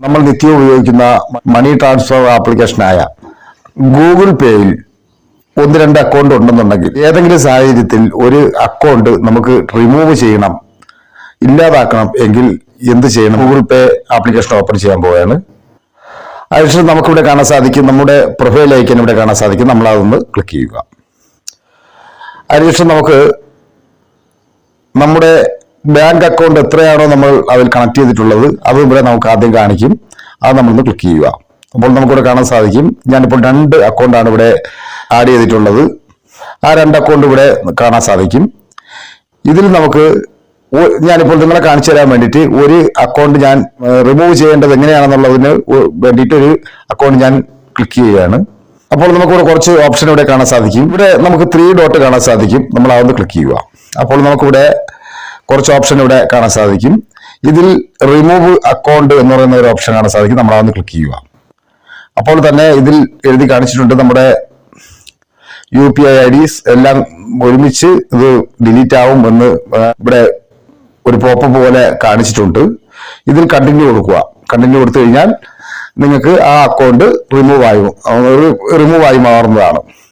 നമ്മൾ നിത്യം ഉപയോഗിക്കുന്ന മണി ട്രാൻസ്ഫർ ആപ്ലിക്കേഷനായ ഗൂഗിൾ പേയിൽ ഒന്ന് രണ്ട് അക്കൗണ്ട് ഉണ്ടെന്നുണ്ടെങ്കിൽ ഏതെങ്കിലും സാഹചര്യത്തിൽ ഒരു അക്കൗണ്ട് നമുക്ക് റിമൂവ് ചെയ്യണം ഇല്ലാതാക്കണം എങ്കിൽ എന്ത് ചെയ്യണം? ഗൂഗിൾ പേ ആപ്ലിക്കേഷൻ ഓപ്പൺ ചെയ്യാൻ പോവുകയാണ്. അതിനുശേഷം നമുക്കിവിടെ കാണാൻ സാധിക്കും നമ്മുടെ പ്രൊഫൈൽ ഐക്കൻ ഇവിടെ കാണാൻ സാധിക്കും. നമ്മൾ അതൊന്ന് ക്ലിക്ക് ചെയ്യുക. അതിനുശേഷം നമുക്ക് നമ്മുടെ ബാങ്ക് അക്കൗണ്ട് എത്രയാണോ നമ്മൾ അതിൽ കണക്ട് ചെയ്തിട്ടുള്ളത് അത് ഇവിടെ നമുക്ക് ആദ്യം കാണിക്കും. അത് നമ്മളൊന്ന് ക്ലിക്ക് ചെയ്യുക. അപ്പോൾ നമുക്കിവിടെ കാണാൻ സാധിക്കും. ഞാനിപ്പോൾ രണ്ട് അക്കൗണ്ടാണ് ഇവിടെ ആഡ് ചെയ്തിട്ടുള്ളത്. ആ രണ്ട് അക്കൗണ്ട് ഇവിടെ കാണാൻ സാധിക്കും. ഇതിൽ നമുക്ക് ഞാനിപ്പോൾ നിങ്ങളെ കാണിച്ചു തരാൻ വേണ്ടിയിട്ട് ഒരു അക്കൗണ്ട് ഞാൻ റിമൂവ് ചെയ്യേണ്ടത് എങ്ങനെയാണെന്നുള്ളതിന് വേണ്ടിയിട്ട് ഒരു അക്കൗണ്ട് ഞാൻ ക്ലിക്ക് ചെയ്യുകയാണ്. അപ്പോൾ നമുക്കിവിടെ കുറച്ച് ഓപ്ഷൻ ഇവിടെ കാണാൻ സാധിക്കും. ഇവിടെ നമുക്ക് ത്രീ ഡോട്ട് കാണാൻ സാധിക്കും. നമ്മൾ അതൊന്ന് ക്ലിക്ക് ചെയ്യുക. അപ്പോൾ നമുക്കിവിടെ കുറച്ച് ഓപ്ഷൻ ഇവിടെ കാണാൻ സാധിക്കും. ഇതിൽ റിമൂവ് അക്കൗണ്ട് എന്ന് പറയുന്ന ഒരു ഓപ്ഷൻ കാണാൻ സാധിക്കും. നമ്മൾ അതൊന്ന് ക്ലിക്ക് ചെയ്യുക. അപ്പോൾ തന്നെ ഇതിൽ എഴുതി കാണിച്ചിട്ടുണ്ട് നമ്മുടെ U P I I Ds എല്ലാം ഒരുമിച്ച് ഇത് ഡിലീറ്റ് ആവും എന്ന് ഇവിടെ ഒരു പോപ്പ് പോലെ കാണിച്ചിട്ടുണ്ട്. ഇതിൽ കണ്ടിന്യൂ കൊടുക്കുക. കണ്ടിന്യൂ കൊടുത്തു കഴിഞ്ഞാൽ നിങ്ങൾക്ക് ആ അക്കൗണ്ട് റിമൂവ് ആയി റിമൂവ് ആയി മാറുന്നതാണ്.